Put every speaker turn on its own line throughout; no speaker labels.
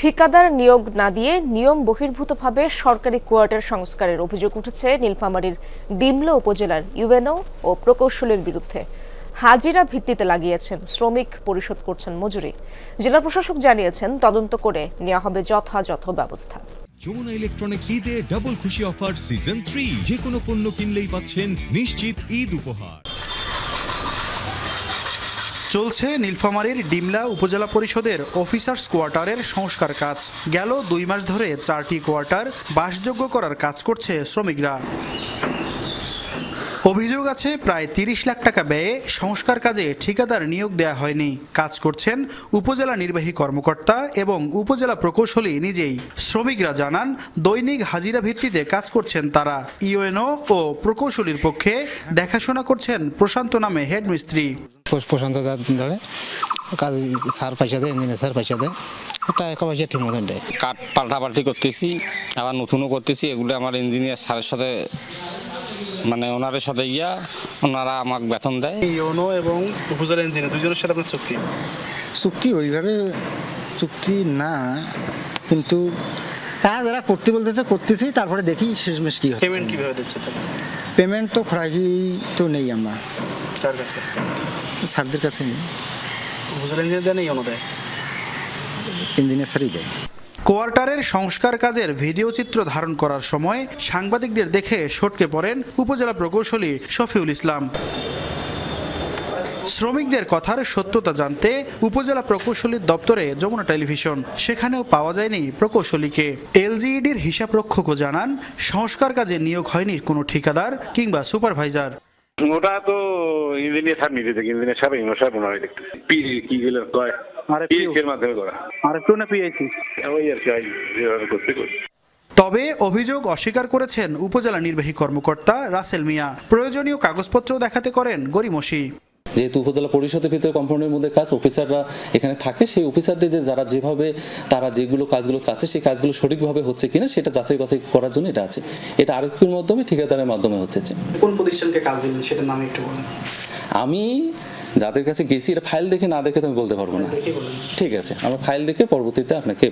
ঠিকাদার নিয়োগ না দিয়ে নিয়ম বহির্ভূতভাবে সরকারি কোয়ার্টার সংস্কারের অভিযোগ উঠেছে নীলফামারীর ডিমলা উপজেলার ইউএনও ও প্রকৌশলের বিরুদ্ধে। হাজিরা ভিত্তিতে লাগিয়েছেন শ্রমিক পরিশোধ করছেন মজুরি। জেলা প্রশাসক জানিয়েছেন তদন্ত করে নেওয়া হবে যথাযথ ব্যবস্থা।
যমুনা ইলেকট্রনিক্স ঈদে ডাবল খুশি অফার সিজন থ্রি যে কোনো পণ্য কিনলেই পাচ্ছেন নিশ্চিত ঈদ উপহার।
চলছে নীলফামারীর ডিমলা উপজেলা পরিষদের অফিসার্স কোয়ার্টারের সংস্কার কাজ। গেল দুই মাস ধরে চারটি কোয়ার্টার বাসযোগ্য করার কাজ করছে শ্রমিকরা। অভিযোগ আছে, প্রায় তিরিশ লাখ টাকা ব্যয়ে সংস্কার কাজে ঠিকাদার নিয়োগ দেয়া হয়নি। কাজ করছেন উপজেলা নির্বাহী কর্মকর্তা এবং উপজেলা প্রকৌশলী নিজেই। শ্রমিকরা জানান, দৈনিক হাজিরা ভিত্তিতে কাজ করছেন তারা। ইউএনও ও প্রকৌশলীর পক্ষে দেখাশোনা করছেন প্রশান্ত নামে হেডমিস্ত্রি।
প্রশান্ত ধরে কাজ সার পয়সা দেয় ইঞ্জিনিয়ার স্যার পয়সা দেয় টাকা পয়সা ঠিক মতন দেয়
কাঠ পাল্টাপাল্টি করতেছি আবার নতুনও করতেছি এগুলো আমার ইঞ্জিনিয়ার স্যারের সাথে মানে ওনারের সাথে গিয়া ওনারা আমাকে বেতন দেয়।
ইউএনও এবং উপজেলা ইঞ্জিনিয়ার দুজনের সাথে আপনার চুক্তি?
চুক্তি ওইভাবে চুক্তি না কিন্তু কাজ এরা করতে বলতেছে করতেছি তারপরে দেখি শেষমেশ কি হচ্ছে।
পেমেন্ট কীভাবে দিচ্ছে
পেমেন্ট তো খরাকি তো নেই আমরা।
কার কাছে?
স্যারদের কাছে নেই।
উপজেলা ইঞ্জিনিয়ার দেয় না ইউএনও দেয়
ইঞ্জিনিয়ার স্যারই দেয়।
কোয়ার্টারের সংস্কার কাজের ভিডিও চিত্র ধারণ করার সময় সাংবাদিকদের দেখে সটকে পড়েন উপজেলা প্রকৌশলী শফিউল ইসলাম। শ্রমিকদের কথার সত্যতা জানতে উপজেলা প্রকৌশলীর দপ্তরে যমুনা টেলিভিশন সেখানেও পাওয়া যায়নি প্রকৌশলীকে। এলজিইডির হিসাবরক্ষকও জানান সংস্কার কাজে নিয়োগ হয়নি কোনো ঠিকাদার কিংবা সুপারভাইজার।
ওটা তো ইঞ্জিনিয়ার সাহেব নিজে থেকে ইঞ্জিনিয়ার সাহেব ইঞ্জিনিয়ার সাহেব ওনারাই দেখতেছে। পি কি গুলো কয়? পিএইচ এর মাধ্যমে করা।
আর একটু না পিএইচি
ওই আর কি যেভাবে করতে করতে।
তবে অভিযোগ অস্বীকার করেছেন উপজেলা নির্বাহী কর্মকর্তা রাসেল মিয়া। প্রয়োজনীয় কাগজপত্র দেখাতে করেন গরিমসি
যেহেতু উপজেলা পরিষদের ভিতরে কম্পাউন্ডের মধ্যে কাজ অফিসাররা এখানে থাকে সেই অফিসারদের যে যারা যেভাবে তারা যেগুলো কাজগুলো চাচ্ছে সেই কাজগুলো সঠিকভাবে হচ্ছে কিনা সেটা যাচাই বাছাই করার জন্য এটা আছে। এটা আরক্ষীর মাধ্যমে ঠিকাদারের মাধ্যমে হচ্ছে।
কোন প্রতিষ্ঠানকে কাজ দিলেন সেটার নাম একটু বলেন।
আমি যাদের কাছে গেছি এটা ফাইল দেখে না দেখে তো আমি বলতে পারব না। ঠিক আছে আমরা ফাইল দেখে পরবর্তীতে আপনাকে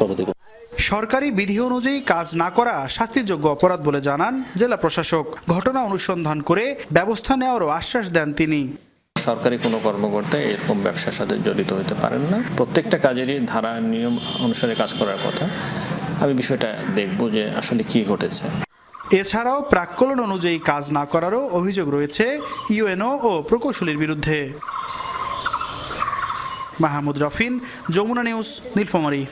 পরবর্তী
সরকারি বিধি অনুযায়ী কাজ না করা শাস্তিযোগ্য অপরাধ বলে জানান জেলা প্রশাসক। ঘটনা অনুসন্ধান করে ব্যবস্থা নেওয়ারও আশ্বাস দেন তিনি।
সরকারি কোনো কর্মকর্তা এরকম ব্যবসার সাথে জড়িত হতে পারেন না। প্রত্যেকটা কাজেরই ধারা নিয়ম অনুসারে কাজ করার কথা। আমি বিষয়টা দেখব যে আসলে কি ঘটেছে।
এছাড়াও প্রাক্কলন অনুযায়ী কাজ না করারও অভিযোগ রয়েছে ইউএনও ও প্রকৌশলীর বিরুদ্ধে। মাহমুদ রফিন যমুনা নিউজ নীলফামারী।